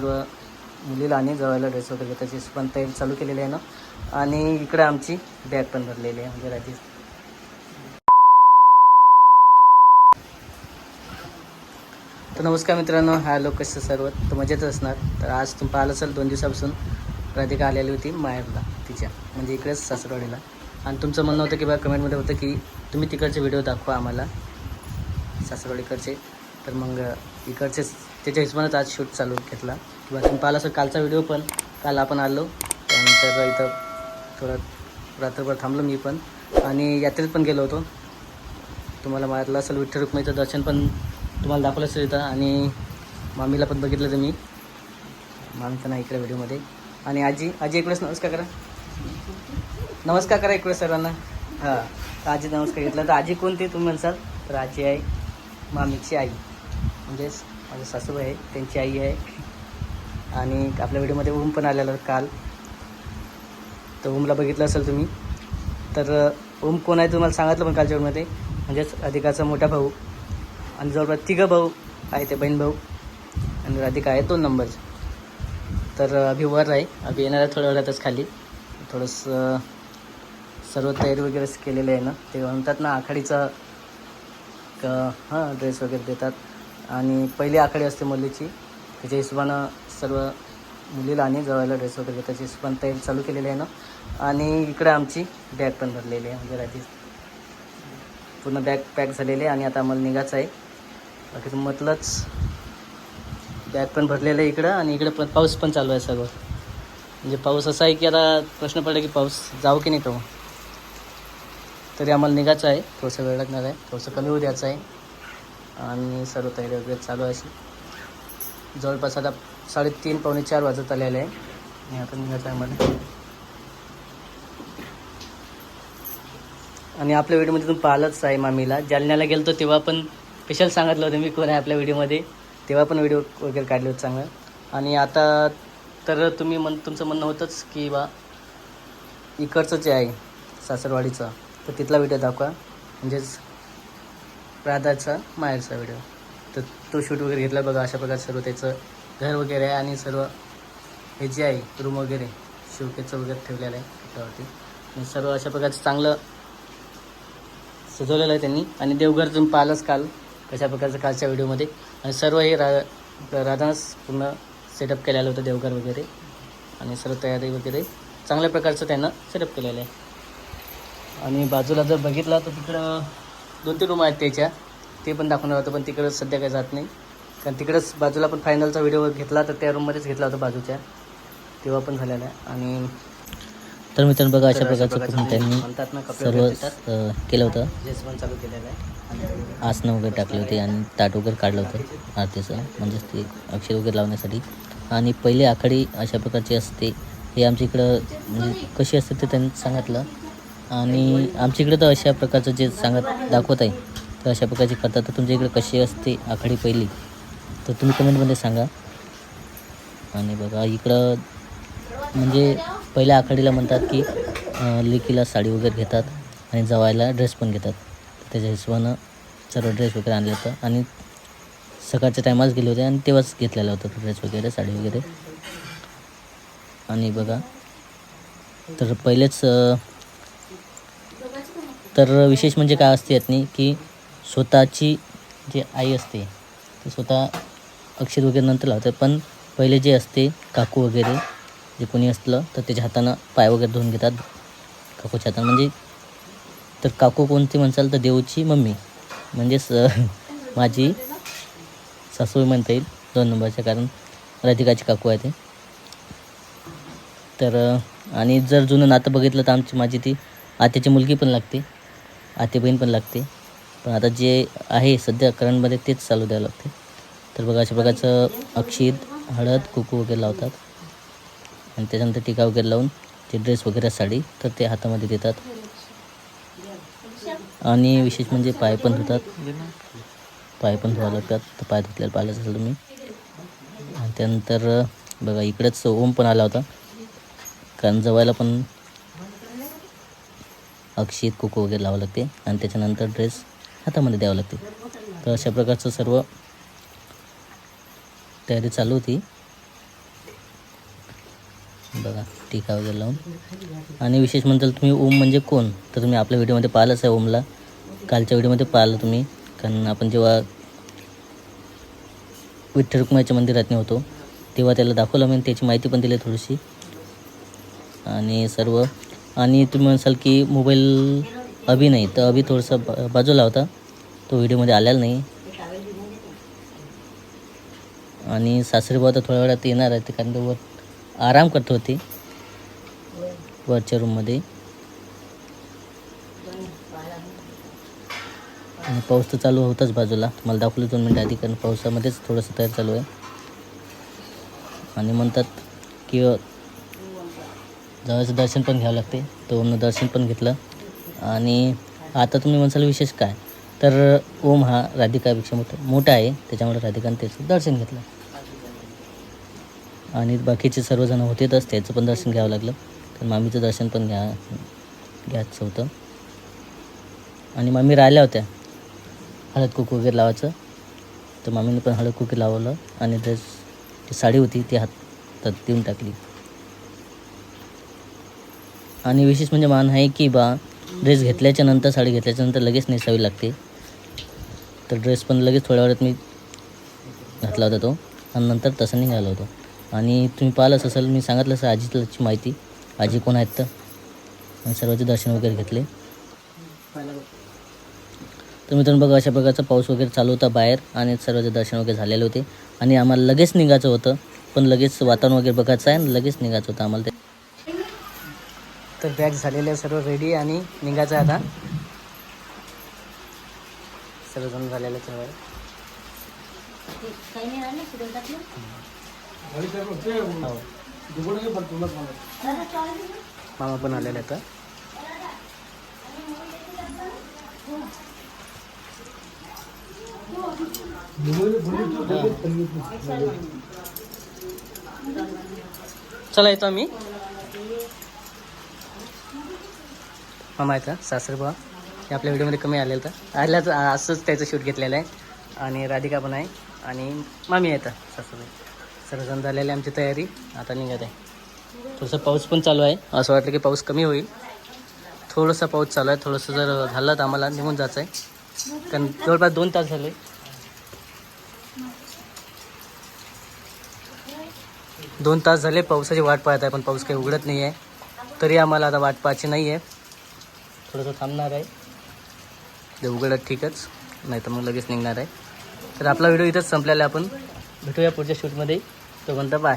सर्व मुलीला आणि जवळला ड्रेस वगैरे त्याची पण तयारी चालू केलेली आहे ना. आणि इकडे आमची बॅग पण भरलेली आहे. म्हणजे राजी तर नमस्कार मित्रांनो हा लोक कसं सर्व? तर मजेत असणार. तर आज तुम्ही पाहिलं असेल दोन दिवसापासून राधिका आलेली होती माहेरला तिच्या. म्हणजे इकडेच सासरवाडीला. आणि तुमचं म्हणणं होतं की बा कमेंटमध्ये होतं की तुम्ही तिकडचे व्हिडिओ दाखवा आम्हाला सासरवाडीकडचे. तर मग इकडचेच त्याच्या हिशोबानेच आज शूट चालू घेतला. किंवा तुम्ही पाहिलं असेल कालचा व्हिडिओ पण काल आपण आलो. त्यानंतर इथं थोडं रात्रभर थांबलो मी पण. आणि यात्रेत पण गेलो होतो. तुम्हाला मारलं असेल विठ्ठल रुक्माईचं दर्शन पण तुम्हाला दाखवलं असेल इथं. आणि मामीला पण बघितलं तुम्ही. मामी पण इकडे व्हिडिओमध्ये. आणि आजी आजी इकडेच नमस्कार करा. नमस्कार करा इकडे सर्वांना. हां आजी नमस्कार घेतला. तर आजी कोणती तुम्ही म्हणसाल? तर आजी आहे मामीची आई. म्हणजेच माझे सासूबाई आहे त्यांची आई आहे. आणि आपल्या व्हिडिओमध्ये ओम पण आलेला काल. तर ओमला बघितलं असेल तुम्ही. तर ओम कोण आहे तुम्हाला सांगितलं पण कालच्या व्हिडिओमध्ये? म्हणजेच राधिकाचा मोठा भाऊ. आणि जवळपास तिघं भाऊ आहे ते बहीण भाऊ. आणि राधिका आहे दोन नंबर तर अभि वर आहे. अभि येणार आहे थोड्या वेळातच खाली. थोडंसं सर्व तयारी वगैरे केलेलं आहे ना. ते म्हणतात ना आखाडीचा हां ड्रेस वगैरे देतात. आणि पहिली आखाडी असते मुलीची. त्याच्या हिशोबानं सर्व मुलीला आणि जवळला ड्रेस वगैरे त्याच्या हिशोबानं तयारी चालू केलेली आहे ना. आणि इकडे आमची बॅग पण भरलेली आहे. म्हणजे राजी पूर्ण बॅग पॅक झालेली आहे आणि आता आम्हाला निघायचं आहे. बाकी म्हटलंच बॅग पण भरलेलं आहे इकडं आणि इकडं पण पाऊस पण चालू आहे सगळं. म्हणजे पाऊस असा आहे की आता प्रश्न पडला की पाऊस जाऊ की नाही तो तरी आम्हाला निघायचं आहे. थोडंसं वेळ लागणार आहे. थोडंसं कमी होऊ द्यायचं आहे. आणि सर्व तयारी वगैरे चालू आहे अशी. जवळपास आता साडेतीन पावणे चार वाजत आलेले आहे. आणि आता निघत आहे आम्हाला. आणि आपल्या व्हिडिओमध्ये तुम्ही पाहिलंच आहे मामीला. जालन्याला गेलतो तेव्हा पण स्पेशल सांगितलं होतं मी कोण आहे आपल्या व्हिडिओमध्ये. तेव्हा पण व्हिडिओ वगैरे काढले होते चांगलं. आणि आता तर तुम्ही म्हण तुमचं म्हणणं होतंच की बा इकडचं जे आहे सासरवाडीचं. तर तिथला व्हिडिओ दाखवा. म्हणजेच राधाचा माहेरचा व्हिडिओ तर तो शूट वगैरे घेतला बघा अशा प्रकारे सर्व त्याचं घर वगैरे आहे आणि सर्व हे जे आहे रूम वगैरे शिवकेचं वगैरे ठेवलेलं आहे त्याच्यावरती. आणि सर्व अशा प्रकारचं चांगलं सजवलेलं आहे त्यांनी. आणि देवघर तुम्ही पाहिलंच काल कशा प्रकारचं कालच्या व्हिडिओमध्ये आणि सर्व हे रा राधाच पूर्ण सेटअप केलेलं होतं देवघर वगैरे. आणि सर्व तयारी वगैरे चांगल्या प्रकारचं त्यांना सेटअप केलेलं आहे. आणि बाजूला जर बघितलं तर तिकडं दोन तीन रूम आहेत त्याच्या. ते पण दाखवणार होतं पण तिकडं सध्या काही जात नाही. कारण तिकडंच बाजूला पण फायनलचा व्हिडिओ घेतला तर त्या रूममध्येच घेतला होता बाजूच्या. तेव्हा पण झालेला आहे. आणि तर मित्रांनो बघा अशा प्रकारचं त्यांनी म्हणतात ना कपडे सर्व केलं होतं. चालू केलेलं आहे. आसनं वगैरे टाकले होते आणि ताट वगैरे काढलं होतं. आरतीचं म्हणजेच ते अक्षर वगैरे लावण्यासाठी. आणि पहिले आखाडी अशा प्रकारची असते. हे आमच्या इकडं म्हणजे कशी असते ते त्यांनी सांगितलं. आणि आमच्या इकडे तर अशा प्रकारचं जे सांगत दाखवत आहे तर अशा प्रकारचे करतात तर तुमच्या इकडे कशी असते आखाडी पहिली? तर तुम्ही कमेंटमध्ये सांगा. आणि बघा इकडं म्हणजे पहिल्या आखाडीला म्हणतात की लेकीला साडी वगैरे घेतात आणि जवायला ड्रेस पण घेतात. त्याच्या हिशोबानं सर्व ड्रेस वगैरे आणलं होतं. आणि सकाळच्या टायमाच गेले होते आणि तेव्हाच घेतलेलं होतं ड्रेस वगैरे साडी वगैरे. आणि बघा तर पहिलेच तर विशेष म्हणजे काय असते यातनी की स्वतःची जी आई असते ती स्वतः अक्षर वगैरे नंतर लावते. पण पहिले जे असते काकू वगैरे जे कोणी असलं तर त्याच्या हातानं पाय वगैरे धुवून घेतात काकूच्या हातानं. म्हणजे तर काकू कोणती म्हणसाल तर देऊची मम्मी. म्हणजेच स माझी सासूबाई म्हणता येईल दोन नंबरच्या. कारण राधिकाची काकू आहे ते. तर आणि जर जुनं नातं बघितलं तर आमची माझी ती आत्याची मुलगी पण लागते. आते बहीण पण लागते. पण आता जे आहे सध्या करंटमध्ये तेच चालू द्यावं लागते. तर बघा अशा प्रकारचं अक्षित हळद कुकू वगैरे लावतात. आणि त्याच्यानंतर टिका वगैरे लावून ते ड्रेस वगैरे साडी तर ते हातामध्ये देतात. आणि विशेष म्हणजे पाय पण धुतात. पाय पण धुवा लागतात. तर पाय धुतलेलं पाहिलंच असेल तुम्ही. आणि त्यानंतर बघा इकडेच ओम पण आला होता. कारण जवायला पण अक्षित कुकू वगैरे लावावं लागते. आणि त्याच्यानंतर ड्रेस हातामध्ये द्यावं लागते. तर अशा प्रकारचं सर्व तयारी चालू होती. बघा टीका वगैरे लावून. आणि विशेष म्हणताल तुम्ही ओम म्हणजे कोण? तर तुम्ही आपल्या व्हिडिओमध्ये पाहिलंच आहे ओमला. कालच्या व्हिडिओमध्ये पाहिलं तुम्ही. कारण आपण जेव्हा विठ्ठल रुक्माईच्या मंदिरात होतो तेव्हा त्याला दाखवलं मी त्याची माहिती पण दिली थोडीशी. आणि सर्व आणि तुम्ही म्हणसाल की मोबाईल अभी नाही तर अभी थोडंसं बा- बाजूला होता. तो व्हिडिओमध्ये आलेला नाही. आणि सासरे तर थोड्या वेळात येणार आहे ते कारण वर आराम करत होते. वरच्या रूममध्ये. आणि पाऊस तर चालू होताच बाजूला. तुम्हाला दाखवलं दोन मिनटं आधी कारण पावसामध्येच थोडंसं तयार चालू आहे. आणि म्हणतात की जवळचं दर्शन पण घ्यावं लागते. तर ओमनं दर्शन पण घेतलं. आणि आता तुम्ही म्हणसाल विशेष काय? तर ओम हा राधिकापेक्षा मोठा मोठा आहे. त्याच्यामुळे राधिकाने त्याचं दर्शन घेतलं. आणि बाकीचे सर्वजण होतेच त्याचं पण दर्शन घ्यावं लागलं. तर मामीचं दर्शन पण घ्या घ्यायचं होतं. आणि मामी राहिल्या होत्या. हळद कुक वगैरे लावायचं. तर मामीने पण हळद कुक लावलं. आणि ते साडी होती ती हातात देऊन टाकली. आणि विशेष म्हणजे मान आहे की बा ड्रेस घेतल्याच्या नंतर साडी घेतल्याच्या नंतर लगेच नेसावी लागते. तर ड्रेस पण लगेच थोड्या वेळात मी घातला होता तो आणि नंतर तसं निघाला होतो. आणि तुम्ही पाहिलंच असेल मी सांगितलं असं आजीची माहिती. आजी कोण आहेत तर? आणि सर्वांचे दर्शन वगैरे घेतले. तर मित्रांनो बघा अशा प्रकारचा पाऊस वगैरे चालू होता बाहेर आणि सर्वांचे दर्शन वगैरे झालेले होते. आणि आम्हाला लगेच निघायचं होतं पण लगेच वातावरण वगैरे बघायचं आहे आणि लगेच निघायचं होतं आम्हाला ते. तर बॅग झालेले आहे सर्व रेडी आणि निघायचं आहे आता. सर्वजण झालेलं आहे सर्व हो मामा पण आलेले आहेत. चला येतो आम्ही. मामा आहेत सासरे हे आपल्या व्हिडिओमध्ये कमी आलेलं तर. आल्याच असंच त्याचं शूट घेतलेलं आहे. आणि राधिका पण आहे. आणि मामी आहेत सासरबाई सर्वजण झालेली आमची तयारी. आता निघत आहे. थोडंसं पाऊस पण चालू आहे. असं वाटलं की पाऊस कमी होईल. थोडंसं पाऊस चालू आहे. थोडंसं जर झालं तर आम्हाला निघून जायचं आहे कारण जवळपास दोन तास झाले. दोन तास झाले. पावसाची वाट पाहत आहे पण पाऊस काही उघडत नाही आहे तरी आम्हाला आता वाट पाहायची नाही आहे थोडंसं थांबणार आहे. ते उघडत ठीकच नाही तर मग लगेच निघणार आहे. तर आपला व्हिडिओ इथंच संपलेला आपण. भेटूया पुढच्या शूटमध्ये. तोपर्यंत बाय